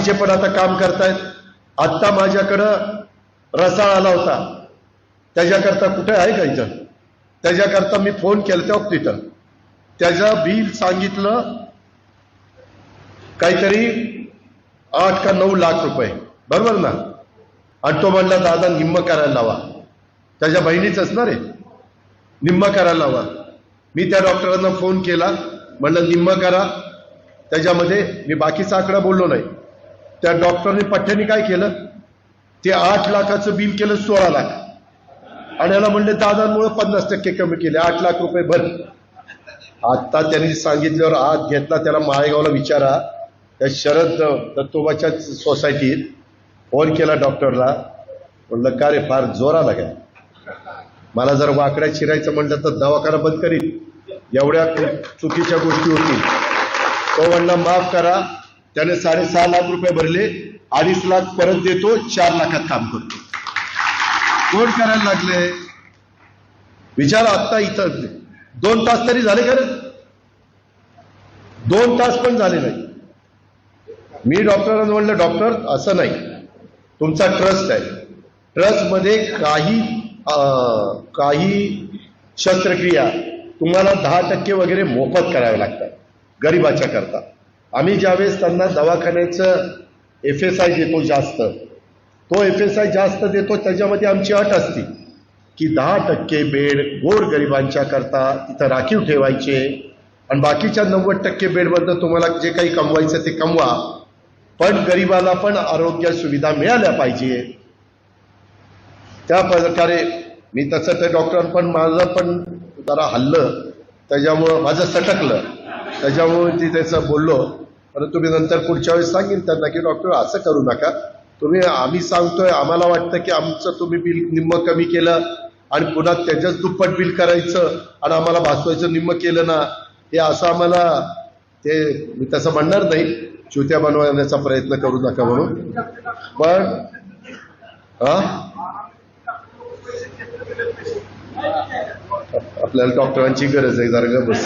बाकीचे पण आता काम करतायत आत्ता माझ्याकडं रसाळ आला होता. त्याच्याकरता कुठे आहे का इथं? त्याच्याकरता मी फोन केला तेव्हा तिथं. त्याचं बिल सांगितलं काहीतरी आठ का नऊ लाख रुपये. बरोबर ना? आणि तो म्हणला दादा निम्म करायला लावा. त्याच्या बहिणीच असणार आहे. निम्म करायला लावा. मी त्या डॉक्टरांना फोन केला. म्हणलं निम्म करा. त्याच्यामध्ये मी बाकीचा आकडा बोललो नाही. त्या डॉक्टरने पठ्ठ्याने काय केलं? ते आठ लाखाचं बिल केलं सोळा लाख. आणि याला म्हणले दादांमुळे पन्नास टक्के कमी केले आठ लाख रुपये भर. आत्ता त्यांनी सांगितल्यावर आत घेतला त्याला माळेगावला विचारा. त्या शरद दत्तोबाच्या सोसायटीत फोन केला डॉक्टरला. म्हणलं का रे फार जोराला काय? मला जर वाकड्या शिरायचं म्हटलं तर दवाखाना बंद करीन. एवढ्या चुकीच्या गोष्टी होतील. तो म्हणला माफ करा त्याने साडेसहा लाख रुपये भरले अडीच लाख परत देतो चार लाखात काम करतो. कोण करायला लागले? विचार आत्ता इथं दोन तास तरी झाले खरं. दोन तास पण झाले नाही. मी डॉक्टरांना म्हणलं डॉक्टर असं नाही. तुमचा ट्रस्ट आहे. ट्रस्टमध्ये काही अं, काही शस्त्रक्रिया तुम्हाला दहा टक्के वगैरे मोफत कराव्या लागतात गरिबाच्या करता. आम्ही ज्यावेळेस त्यांना दवाखान्याचं एफ एस आय देतो जास्त तो एफ एस आय जास्त देतो त्याच्यामध्ये आमची अट असते की दहा टक्के बेड गोरगरिबांच्या करता तिथं राखीव ठेवायचे आणि बाकीच्या नव्वद टक्के बेडमधनं तुम्हाला जे काही कमवायचं ते कमवा. पण गरिबाला पण आरोग्य सुविधा मिळाल्या पाहिजे. त्या प्रकारे मी तसं ते डॉक्टर पण माझं पण जरा हल्लं त्याच्यामुळं माझं सटकलं. त्याच्यामुळे ती त्याचं बोललो. परंतु मी नंतर पुढच्या वेळेस सांगेन त्यांना की डॉक्टर असं करू नका. तुम्ही आम्ही सांगतोय आम्हाला वाटतं की आमचं तुम्ही बिल निम्म कमी केलं आणि पुन्हा त्याच्याच दुप्पट बिल करायचं आणि आम्हाला भासवायचं निम्म केलं ना. हे असं आम्हाला ते मी तसं म्हणणार नाही. चुत्या बनवण्याचा प्रयत्न करू नका म्हणून. पण हा? आपल्याला डॉक्टरांची गरज आहे जरा ग बस.